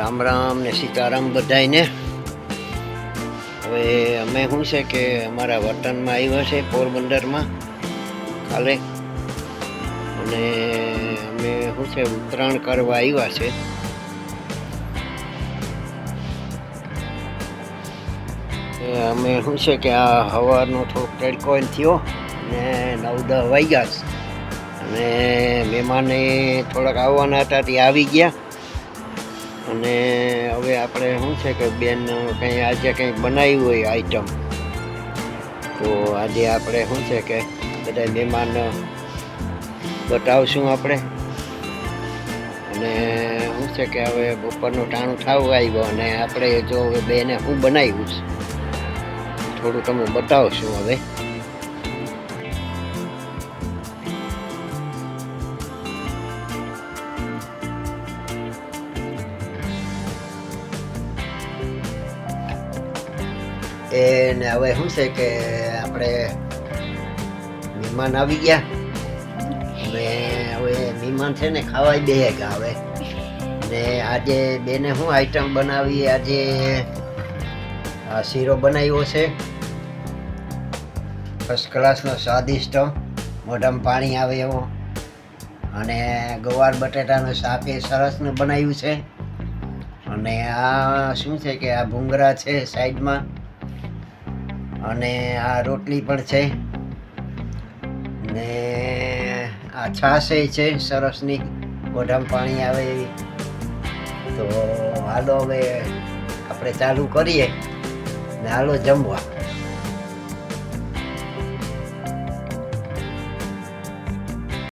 રામ રામ ને સીતારામ બધાયને. હવે અમે શું છે કે અમારા વતનમાં આવ્યા છે પોરબંદરમાં કાલે. અને અમે શું છે, ઉત્તરાયણ કરવા આવ્યા છે. અમે શું છે કે આ હવાનો થોડોક તડકો થયો ને નવ દસ વાગ્યા અને મહેમાને થોડાક આવવાના હતા, તે આવી ગયા. અને હવે આપણે શું છે કે બેન, કંઈ આજે કંઈક બનાવ્યું હોય આઈટમ તો આજે આપણે શું છે કે બધા મહેમાન બતાવશું આપણે. અને શું છે કે હવે બપોરનું ટાણું થવું આવ્યો અને આપણે જો હવે બેને શું બનાવ્યું છે? થોડું તમે બતાવશું હવે. એ ને હવે શું છે કે આપણે મહેમાન આવી ગયા અને હવે મહેમાન છે ને ખાવાય બે ગયા હવે ને આજે બેને શું આઈટમ બનાવી આજે આ શીરો બનાવ્યો છે ફર્સ્ટ ક્લાસનો સ્વાદિષ્ટ મોઢામાં પાણી આવે એવો અને ગવાર બટેટાનું શાક એ સરસનું બનાવ્યું છે અને આ શું છે કે આ ભૂંગરા છે સાઈડમાં અને આ રોટલી પણ છે. ને આ છાશે છે, સરસની. મોઢામાં પાણી આવે એવી. તો હાલો હવે આપણે ચાલુ કરીએ. ને હાલો જમવા.